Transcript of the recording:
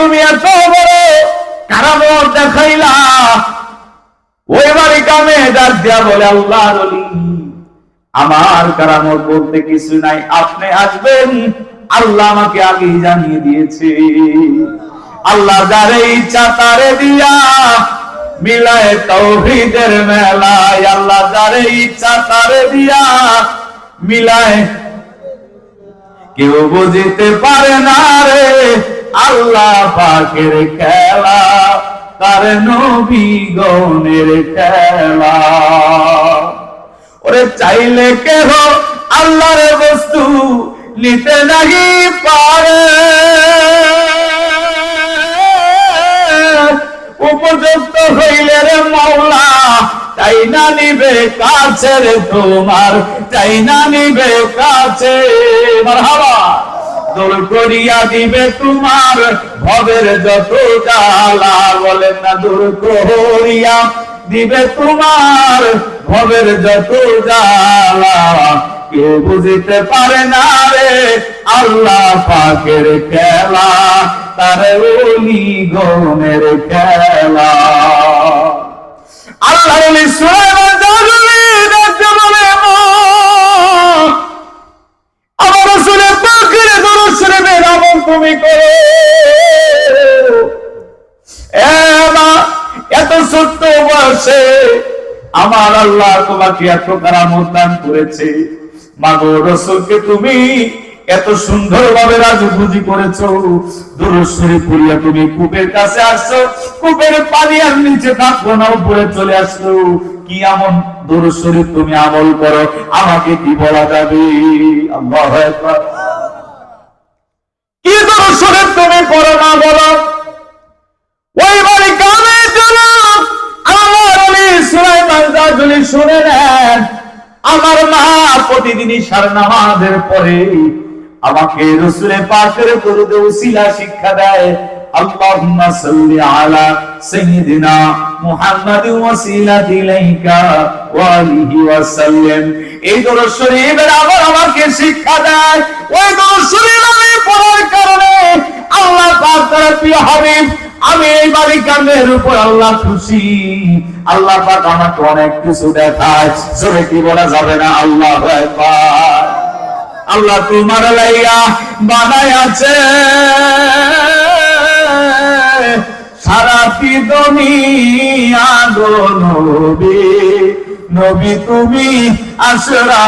তুমি এত বড় কারামত দেখাইলা। ওই বাড়ি কামে ডাক দিয়া বলে আল্লাহ আমার কারামত বলতে কিছু নাই, আপনি আসবেন। আল্লাহ আমাকে আগে জানিয়ে দিয়েছে। আল্লাহ যারে ইচ্ছা তারে দিয়া মিলায় তৌহিদের মেলায়, আল্লাহ যারে ইচ্ছা তারে দিয়া মিলায়, কেউ বুঝিতে পারে না রে। আল্লাহ পাকের খেলা, তার নবী গণের খেলা। ওরে চাইলে কেহ আল্লাহর বস্তু নিতে নাহি পারে। উপযুক্ত হইলে রে মৌলা, তাই না নিবে কাছে রে তোমার, তাই না নিবে কাছে। মারহাবা করিয়া দিবে তোমার ভবের যত জ্বালা বলেন না, দূর করিয়া দিবে তোমার ভবের যত জ্বালা কেউ বুঝিতে পারে না রে, আল্লাহ পাকের খেলা। তার ওলি গনের খেলা। তুমি করো। এত ছোট্ট বয়সে আমার আল্লাহ তোমাকে এত কারামত দান করেছে। মাগো তুমি এত সুন্দর ভাবে রাজপুজি করেছ। দুরস্বরী পুরিয়া তুমি কূপের কাছে আসছো, কূপের পানি আর নিচে থাকব না, উপরে চলে আসলো কি এমন দুরস্বরী তুমি আমল করো, আমাকে কি বলা যাবে? আল্লাহু আকবার কি করো না বলো। ওই বাড়ি কামে চলো আমার মা প্রতিদিনই পরে আমাকে রসুলে শিক্ষা দেয়। আল্লাহুম্মা সাল্লি আলা সাইয়্যিদিনা মুহাম্মাদ ওয়াসিলাতি ইলাইকা ওয়া আলিহি ওয়া সাল্লাম। এই দরুদ শরীফের আবার আমাকে শিক্ষা দেয়। ওই দরুদ শরীফ প্রিয় হাবিব, আমি এই বাড়ি কামের উপর আল্লাহ খুশি। আল্লাহ পাক আমাকে অনেক কিছু দেখায়। জোরে কি বলা যাবে না? আল্লাহ আল্লাহ তোমার লাইয়া বানায় আছে সারা দুনিয়া গো নবী। নবী তুমি আসরা